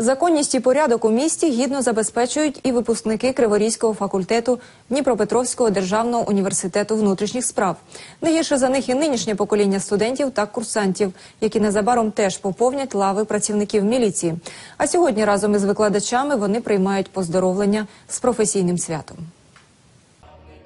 Законність і порядок у місті гідно забезпечують і випускники Криворізького факультету Дніпропетровського державного університету внутрішніх справ. Не гірше за них і нинішнє покоління студентів та курсантів, які незабаром теж поповнять лави працівників міліції. А сьогодні разом із викладачами вони приймають поздоровлення з професійним святом.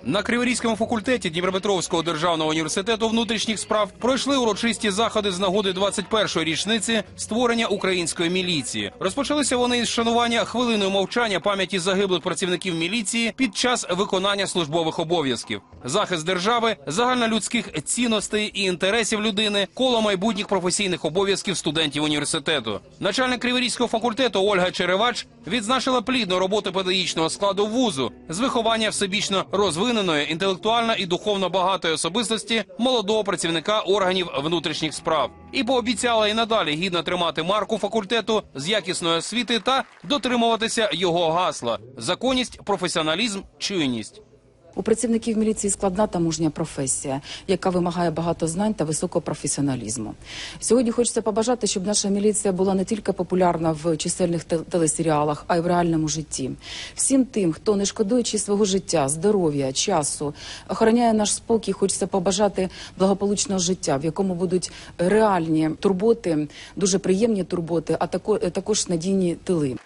На Криворізькому факультеті Дніпропетровського державного університету внутрішніх справ пройшли урочисті заходи з нагоди 21-ї річниці створення української міліції. Розпочалися вони із шанування хвилиною мовчання пам'яті загиблих працівників міліції під час виконання службових обов'язків. Захист держави, загальнолюдських цінностей і інтересів людини, коло майбутніх професійних обов'язків студентів університету. Начальник Криворізького факультету Ольга Черевач відзначила плідну роботу педагогічного складу вузу з виховання всебічно розвиненої, інтелектуально і духовно багатої особистості молодого працівника органів внутрішніх справ і пообіцяла і надалі гідно тримати марку факультету з якісної освіти та дотримуватися його гасла: законність, професіоналізм, чуйність. У працівників міліції складна та мужня професія, яка вимагає багато знань та високого професіоналізму. Сьогодні хочеться побажати, щоб наша міліція була не тільки популярна в чисельних телесеріалах, а й в реальному житті. Всім тим, хто не шкодуючи свого життя, здоров'я, часу, охороняє наш спокій, хочеться побажати благополучного життя, в якому будуть реальні турботи, дуже приємні турботи, а тако- також надійні тили.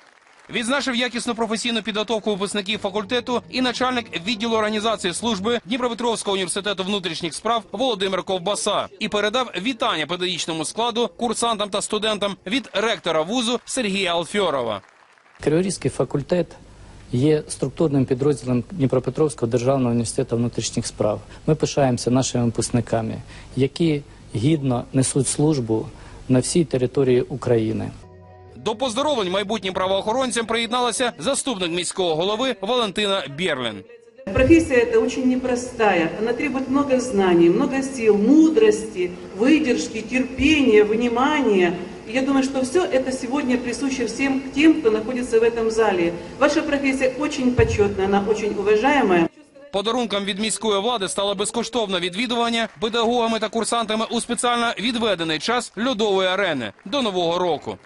Відзначив якісну професійну підготовку випускників факультету і начальник відділу організації служби Дніпропетровського університету внутрішніх справ Володимир Ковбаса і передав вітання педагогічному складу, курсантам та студентам від ректора вузу Сергія Алфьорова. Криворізький факультет є структурним підрозділом Дніпропетровського державного університету внутрішніх справ. Ми пишаємося нашими випускниками, які гідно несуть службу на всій території України. До поздоровлень майбутнім правоохоронцям приєдналася заступник міського голови Валентина Бєрлін. Профессия эта очень непростая. Она требует много знаний, много сил, мудрости, выдержки, терпения, внимания. И я думаю, что все это сегодня присуще всем тем, кто находится в этом зале. Ваша профессия очень почетная, она очень уважаемая. Подарунком від міської влади стало безкоштовне відвідування педагогами та курсантами у спеціально відведений час льодової арени до нового року.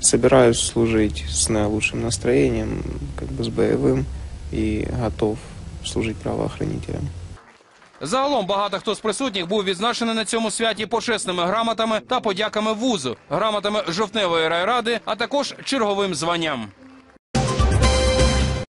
Собираюсь служить с наилучшим настроением, как бы с боевым и готов служить правоохранителям. Загалом багато хто з присутніх був відзначений на цьому святі почесними грамотами та подяками вузу, грамотами жовтневої райради, а також черговим званням.